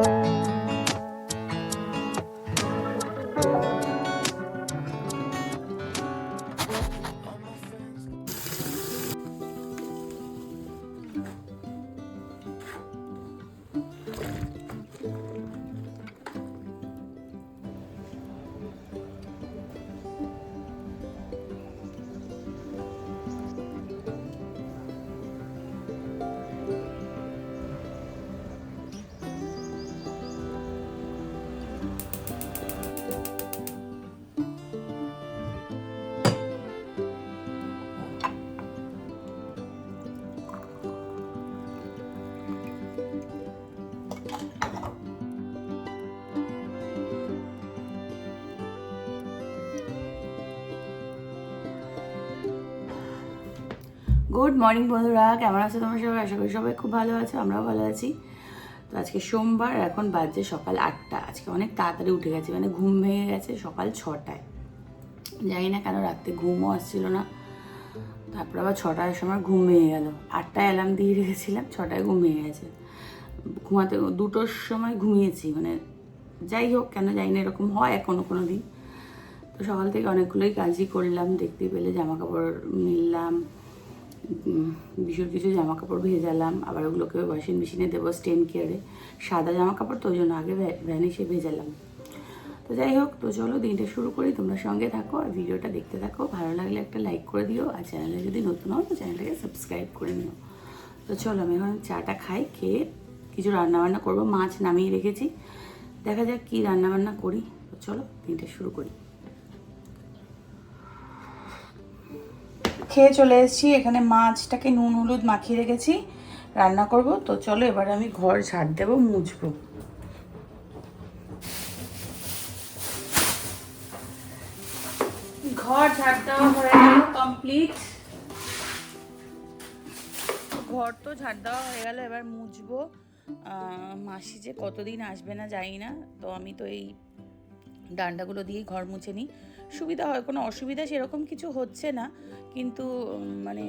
Thank. Good morning বন্ধুরা, কেমন আছো তোমরা সবাই? আশা করি সবাই খুব ভালো আছো, আমরাও ভালো আছি। তো আজকে সোমবার এখন বাজে সকাল আটটা। আজকে অনেক তাড়াতাড়ি উঠে গেছে মানে ঘুম ভেঙে গেছে সকাল ছটায়। জানি না কেন রাত্রে ঘুমও আসছিল না। তারপর আবার ছটার সময় ঘুম ভেঙে গেল। আটটায় অ্যালার্ম দিয়ে রেখেছিলাম, ছটায় ঘুম ভেঙে গেছে। ঘুমাতে, দুটোর সময় ঘুমিয়েছি মানে যাই হোক, কেন জানি না এরকম হয় কোনো কোনো দিন। তো সকাল থেকে অনেকগুলোই কাজই করলাম, দেখতে পেলে জামা কাপড় মিললাম ভীষণ কিছু জামা কাপড় ভেজালাম আবার ওগুলোকে ওয়াশিং মেশিনে দেবো স্টেন কেয়ারে সাদা জামা কাপড় তো ওই জন্য আগে ভ্যা- ভ্যানিশে ভেজালাম। তো যাই হোক, তো চলো দিনটা শুরু করি। তোমরা সঙ্গে থাকো আর ভিডিওটা দেখতে থাকো। ভালো লাগলে একটা লাইক করে দিও। আর চ্যানেলে যদি নতুন হও, তো চ্যানেলটাকে সাবস্ক্রাইব করে নিও। তো চলো, আমি এখন চাটা খাই, খেয়ে কিছু রান্নাবান্না করব। মাছ নামিয়ে রেখেছি। দেখা যাক কী রান্নাবান্না করি। তো চলো, দিনটা শুরু করি। খেয়ে চলে এসেছি। এখানে মাছটাকে নুন, হলুদ মাখিয়ে রেখেছি। রান্না করব। তো চলো এবার আমি ঘর ঝাড় দেবো, মুছবো। ঘর ঝাড় দেওয়া হয়ে গেল ঘর তো ঝাড় দেওয়া হয়ে গেল, এবার মুছবো। মাসি যে কতদিন আসবে না জানি না, তো আমি তো এই ডান্ডাগুলো দিয়েই ঘর মুছে নিই। সুবিধা হয়, কোনো অসুবিধা সেরকম কিছু হচ্ছে না। কিন্তু মানে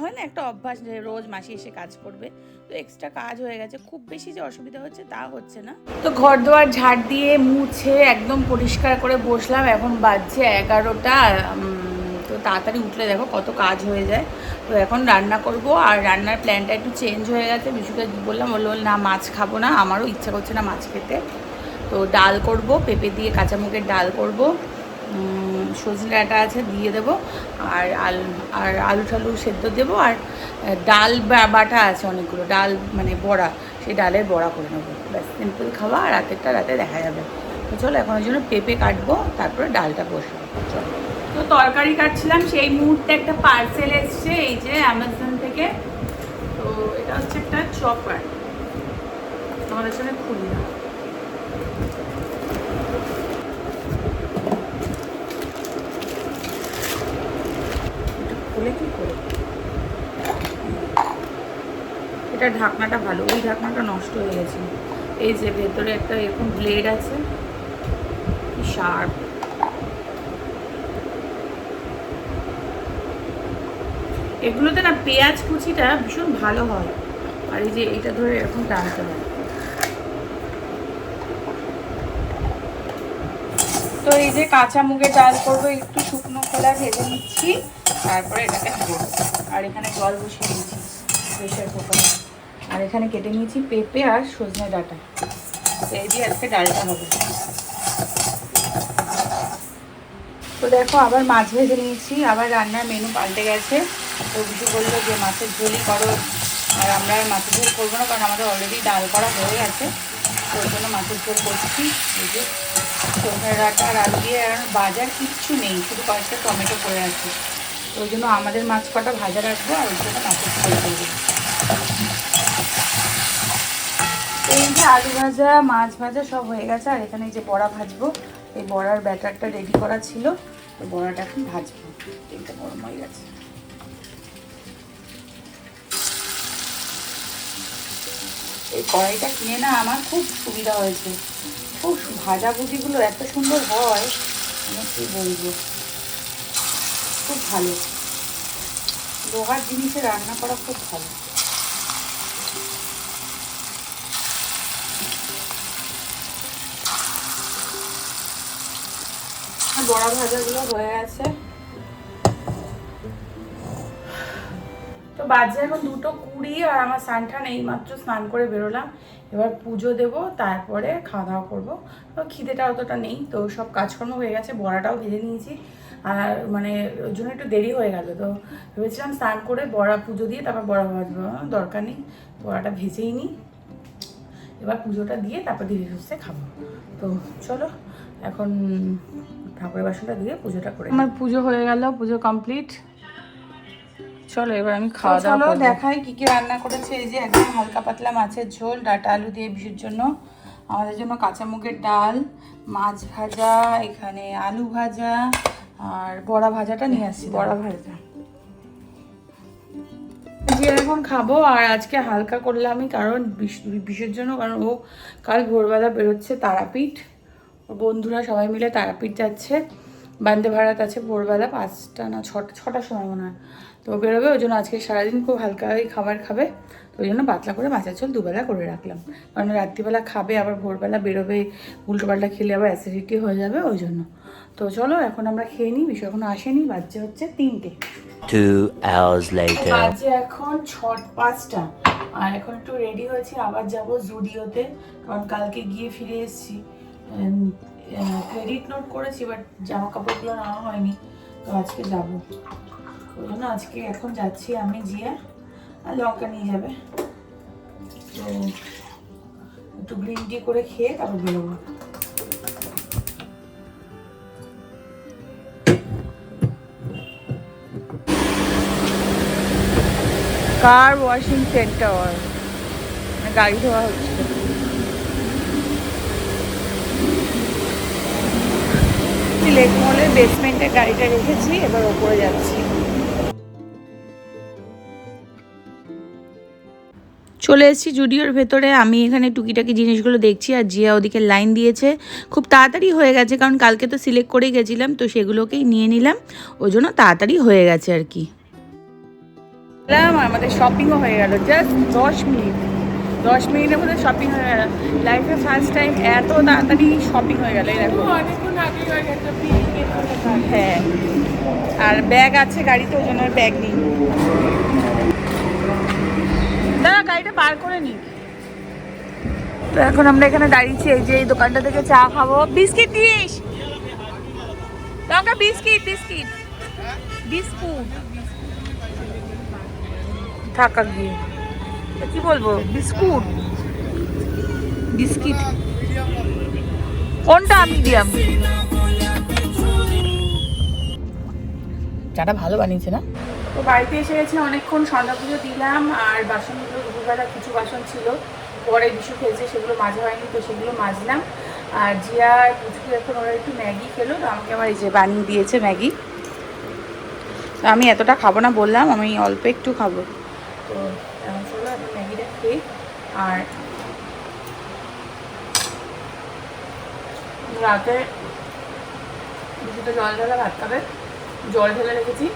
হয় না একটা অভ্যাস রোজ মাসি এসে কাজ করবে, তো এক্সট্রা কাজ হয়ে গেছে। খুব বেশি যে অসুবিধা হচ্ছে তা হচ্ছে না। তো ঘর দুয়ার ঝাড় দিয়ে মুছে একদম পরিষ্কার করে বসলাম, এখন বাজছে এগারোটা তো তাড়াতাড়ি উঠলে দেখো কত কাজ হয়ে যায়। তো এখন রান্না করব, আর রান্নার প্ল্যানটা একটু চেঞ্জ হয়ে গেছে। বিশুকে বললাম, বলল না, মাছ খাব না, আমারও ইচ্ছা করছে না মাছ খেতে। তো ডাল করব, পেঁপে দিয়ে কাঁচামুখের ডাল করব সজনে ডাঁটা আছে দিয়ে দেবো, আর আলু আর আলু টালু সেদ্ধ দেবো, আর ডাল বাটা আছে অনেকগুলো, ডাল মানে বড়া, সেই ডালের বড়া করে নেব। ব্যাস সিম্পল খাওয়া, আর রাতেরটা রাতে দেখা যাবে। তো চলো, এখন ওই জন্য পেঁপে কাটবো, তারপরে ডালটা বসবো। চলো। তো তরকারি কাটছিলাম, সেই মুহূর্তে একটা পার্সেল এসছে, এই যে অ্যামাজন থেকে। তো এটা হচ্ছে একটা চপার তোমাদের সাথে খুলি না এটা ঢাকনাটা ভালো, ওই ঢাকনাটা নষ্ট হয়ে গেছে। এই যে ভেতরে একটা এরকম ব্লেড আছে শার্প এগুলোতে না পেঁয়াজ কুচিটা ভীষণ ভালো হয়। আর এই যে এটা ধরে এরকম টানতে হয়। তো এই যে কাঁচা মুগের ডাল করব, একটু শুকনো খোলা ভেজে নিচ্ছি, তারপরে এটাকে আর এখানে জল বসিয়ে দিয়েছি প্রেশার কুকারে। আর এখানে কেটে নিয়েছি পেঁপে আর সজনে ডাঁটা। এই দিয়ে আজকে ডালটা হবে। তো দেখো, আবার মাছ ভেজে নিয়েছি, আবার রান্নার মেনু পাল্টে গেছে। তো কিছু বলল যে মাছের ঝোলই করো, আর আমরা মাছের ঝোল করব না, কারণ আমাদের অলরেডি ডাল করা হয়ে গেছে। তো ওই জন্য মাছের ঝোল করছি। এই যে সজনে ডাঁটা আর আলু দিয়ে আর বাজার কিচ্ছু নেই, শুধু কয়েকটা টমেটো পড়ে আছে ওই জন্য আমাদের মাছ কটা ভাজা রাখব, আর ওই জন্য মাছের ঝোল করব। এই যে আলু ভাজা, মাছ ভাজা সব হয়ে গেছে, আর এখানে যে বড়া ভাজবো। এই বড়ার ব্যাটারটা রেডি করা ছিল তো বড়াটা এখন ভাজবো। তেলটা গরম হয়ে গেছে। এই কড়াইটা কিনে না আমার খুব সুবিধা হয়েছে। খুব ভাজাভুজিগুলো এত সুন্দর হয়, আমি কি বলব? খুব ভালো। লোহার জিনিসে রান্না করা খুব ভালো। বড়া ভাজাগুলো হয়ে গেছে। তো বাজে এখন দুটো কুড়ি আর আমার স্নানটান এই মাত্র স্নান করে বেরোলাম। এবার পুজো দেব, তারপরে খাওয়া দাওয়া করব। তো খিদেটা অতটা নেই, তো সব কাজকর্ম হয়ে গেছে, বড়াটাও ভেজে নিয়েছি। আর মানে ওই জন্য একটু দেরি হয়ে গেল, তো ভেবেছিলাম স্নান করে বড়া পুজো দিয়ে তারপর বড়া ভাজবো দরকার নেই। বড়াটা ভেজেই নিই। এবার পুজোটা দিয়ে তারপর ধীরে সুস্থে খাব। তো চলো, এখন ঠাকুরের বাসনটা দিয়ে পুজোটা করে আমার পুজো হয়ে গেল পুজো কমপ্লিট চলো এবার আমি খাওয়া দাওয়া চলো দেখাই কি কি রান্না করেছে। এই যে একদম হালকা পাতলা মাছের ঝোল ডাটা আলু দিয়ে বিশুর জন্য। আমাদের জন্য কাঁচা মুগের ডাল মাছ ভাজা এখানে আলু ভাজা আর বড়া ভাজাটা নিয়ে আসছি। বড়া ভাজা। যে এখন খাব আর আজকে হালকা করলামই কারণ বিশ- বিশের জন্য কারণ ও কাল ভোরবেলা বেরোচ্ছে তারাপীঠ। বন্ধুরা সবাই মিলে তারাপীঠ যাচ্ছে। বান্দে ভারত আছে ভোরবেলা পাঁচটা না ছটা ছটার সময় মনে হয়। তো বেরোবে ওই জন্য আজকে সারাদিন খুব হালকাই খাবার খাবে। তো ওই জন্য পাতলা করে মাছের ঝোল দুবেলা করে রাখলাম। কারণ রাত্রিবেলা খাবে আবার ভোরবেলা বেরোবে উল্টোপাল্টা খেলে আবার অ্যাসিডিটি হয়ে যাবে ওই জন্য। তো চলো এখন আমরা খেয়ে নিই বিষয় এখনও আসেনি বাচ্চা হচ্ছে তিনটে. বাজে এখন ছট পাঁচটা। আর এখন একটু রেডি হয়েছি আবার যাব জুডিওতে কারণ কালকে গিয়ে ফিরে এসেছি। ক্রেডিট নোট করেছি বাট জামা কাপড়গুলো নেওয়া হয়নি, তো আজকে যাব। ওই জন্য আজকে এখন যাচ্ছি আমি, জিয়া, আর লঙ্কা নিয়ে যাবে। তো একটু গ্রিন টি করে খেয়ে তারপর বেরোবো। কার ওয়াশিং সেন্টার মানে গাড়ি ধোয়া হচ্ছে। লেক মলের বেসমেন্টে গাড়িটা রেখেছি এবার ওপরে যাচ্ছি। চলে এসেছি জুডিওর ভেতরে। আমি এখানে টুকিটাকি জিনিসগুলো দেখছি আর জিয়া ওদিকে লাইন দিয়েছে। খুব তাড়াতাড়ি হয়ে গেছে কারণ কালকে তো সিলেক্ট করেই গেছিলাম তো সেগুলোকেই নিয়ে নিলাম। ওই জন্য তাড়াতাড়ি হয়ে গেছে আর কি। আমাদের শপিংও হয়ে গেল জাস্ট দশ মিনিট দশ মিনিটের মধ্যে শপিং হয়ে গেল। লাইফে ফার্স্ট টাইম এত তাড়াতাড়ি শপিং হয়ে গেল হ্যাঁ আর ব্যাগ আছে গাড়িতে ওই জন্য ব্যাগ নিই। দাদা গাড়িটা পার করে নি। তো এখন আমরা এখানে দাঁড়িয়েছি এই যে এই দোকানটা থেকে চা খাব। বিস্কিট দিস। লঙ্কা বিস্কিট বিস্কিট। বিস্কুট। থাকা গিয়ে কি বলব? বিস্কুট। বিস্কিট। কোনটা মিডিয়াম চাটা ভালো বানিয়েছে না? তো বাড়িতে এসে গেছি অনেকক্ষণ সন্ধ্যা পুজো দিলাম আর বাসনগুলো দুপুরবেলা কিছু বাসন ছিল। পরে বিশু খেয়েছে সেগুলো মাজা হয়নি তো সেগুলো মাজলাম। আর জিয়া পুচকু এখন ওরা একটু ম্যাগি খেলো তো আমাকে আমার এই যে বানিয়ে দিয়েছে ম্যাগি। তো আমি এতটা খাব না বললাম আমি অল্প একটু খাব। তো খেয়ে আর রাতে দুটো জল ঢালা ভাত খাবে। জল ঢেলে রেখেছি।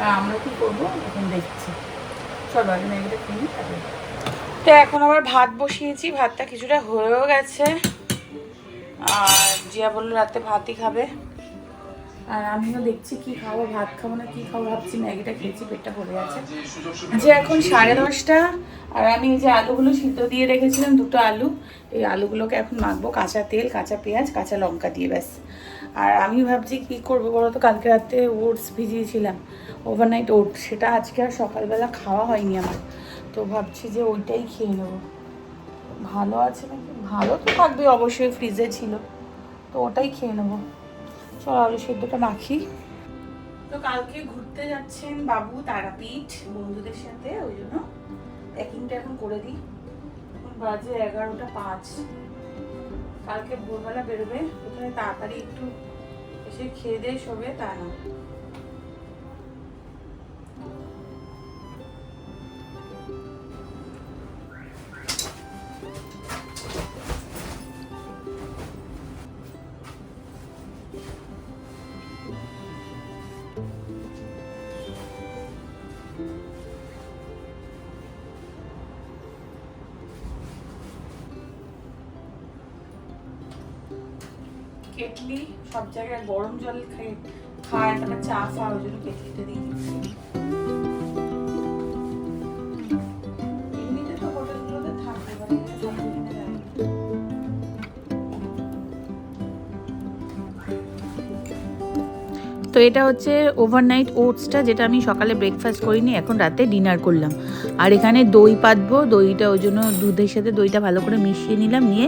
আর আমরা কি করব? এখন দেখছি। চলো আগে ম্যাগিটা খেয়ে নিই তারপরে তো এখন আবার ভাত বসিয়েছি। ভাতটা কিছুটা হয়েও গেছে। আর জিয়া বলল রাতে ভাতই খাবে। আর আমিও দেখছি কি খাব ভাত খাব না কি খাব ভাবছি ম্যাগিটা খেয়েছি পেটটা ভরে আছে যে এখন সাড়ে দশটা। আর আমি এই যে আলুগুলো সিদ্ধ দিয়ে রেখেছিলাম, দুটো আলু। এই আলুগুলোকে এখন মাখবো, কাঁচা তেল, কাঁচা পেঁয়াজ, কাঁচা লঙ্কা দিয়ে ব্যাস। আর আমি ভাবছি কি করব বলো তো, কালকে রাতে ওটস ভিজিয়েছিলাম ওভারনাইট ওটস সেটা আজকে আর সকালবেলা খাওয়া হয়নি আমার। তো ভাবছি যে ওইটাই খেয়ে নেব। ভালো আছে নাকি? ভালো তো থাকবে, অবশ্যই ফ্রিজে ছিল। তো ওটাই খেয়ে নেব। চলো আলু সেদ্ধটা মাখি। তো কালকে ঘুরতে যাচ্ছেন বাবু তারাপীঠ বন্ধুদের সাথে, ওই জন্য। প্যাকিংটা এখন করে দিই। এখন বাজে এগারোটা পাঁচ। কালকে ভোরবেলা বেরোবে কোথায় তাড়াতাড়ি একটু এসে খেয়ে দেয় শোবে, তা না। কেটলি সব জায়গায় গরম জল খেয়ে খায় তারপর চা, ফা, ওই জন্য কেটলিটা দিয়ে দিচ্ছি এটা হচ্ছে ওভারনাইট ওটসটা যেটা আমি সকালে ব্রেকফাস্ট করিনি, এখন রাতে ডিনার করলাম। আর এখানে দই পাতবো, দইটা ওই জন্য দুধের সাথে দইটা ভালো করে মিশিয়ে নিলাম, নিয়ে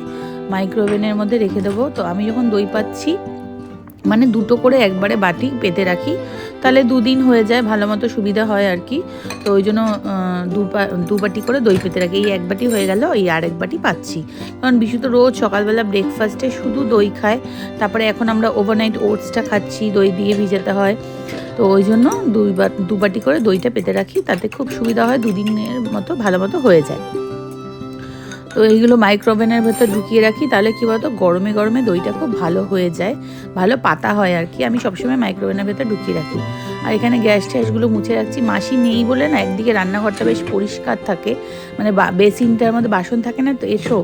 মাইক্রোওভেনের মধ্যে রেখে দেবো। তো আমি যখন দই পাচ্ছি মানে দুটো করে একবারে বাটি পেতে রাখি। তাহলে দুদিন হয়ে যায়, ভালো মতো সুবিধা হয় আর কি। তো ওই জন্য দু বাটি করে দই পেতে রাখি। এই এক বাটি হয়ে গেল, এই আর এক বাটি পাচ্ছি। কারণ বিশু তো রোজ সকালবেলা ব্রেকফাস্টে শুধু দই খায়। তারপরে এখন আমরা ওভারনাইট ওটসটা খাচ্ছি, দই দিয়ে ভিজাতে হয়। তো ওই জন্য দুই বা, দু বাটি করে দইটা পেতে রাখি। তাতে খুব সুবিধা হয়, দুদিনের মতো ভালো মতো হয়ে যায়। তো এইগুলো মাইক্রোওভেনের ভেতর ঢুকিয়ে রাখি, তাহলে কী বলতো? গরমে গরমে দইটা খুব ভালো হয়ে যায়। ভালো পাতা হয় আর কি। আমি সবসময় মাইক্রোওভেনের ভেতর ঢুকিয়ে রাখি। আর এখানে গ্যাস ট্যাসগুলো মুছে রাখছি। মাসি নেই বলে না, একদিকে রান্নাঘরটা বেশ পরিষ্কার থাকে। মানে বেসিনটার মধ্যে বাসন থাকে না, তো এসো।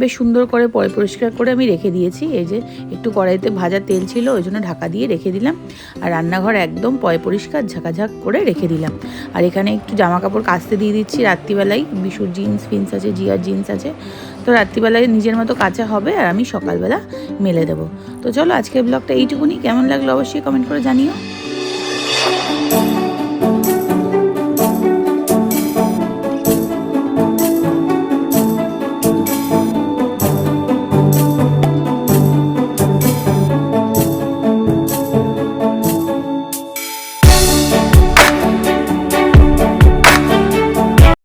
বেশ সুন্দর করে পরে পরিষ্কার করে আমি রেখে দিয়েছি। এই যে একটু কড়াইতে ভাজা তেল ছিল, ওই জন্য ঢাকা দিয়ে রেখে দিলাম। আর রান্নাঘর একদম পয় পরিষ্কার ঝাঁকাঝাঁক করে রেখে দিলাম। আর এখানে একটু জামা কাপড় কাচতে দিয়ে দিচ্ছি রাত্রিবেলায়। বিশুর জিন্স ফিন্স আছে, জিয়ার জিন্স আছে। তো রাত্রিবেলায় নিজের মতো কাচা হবে আর আমি সকালবেলা মেলে দেবো। তো চলো আজকের ব্লগটা এইটুকুনি। কেমন লাগল অবশ্যই কমেন্ট করে জানিও।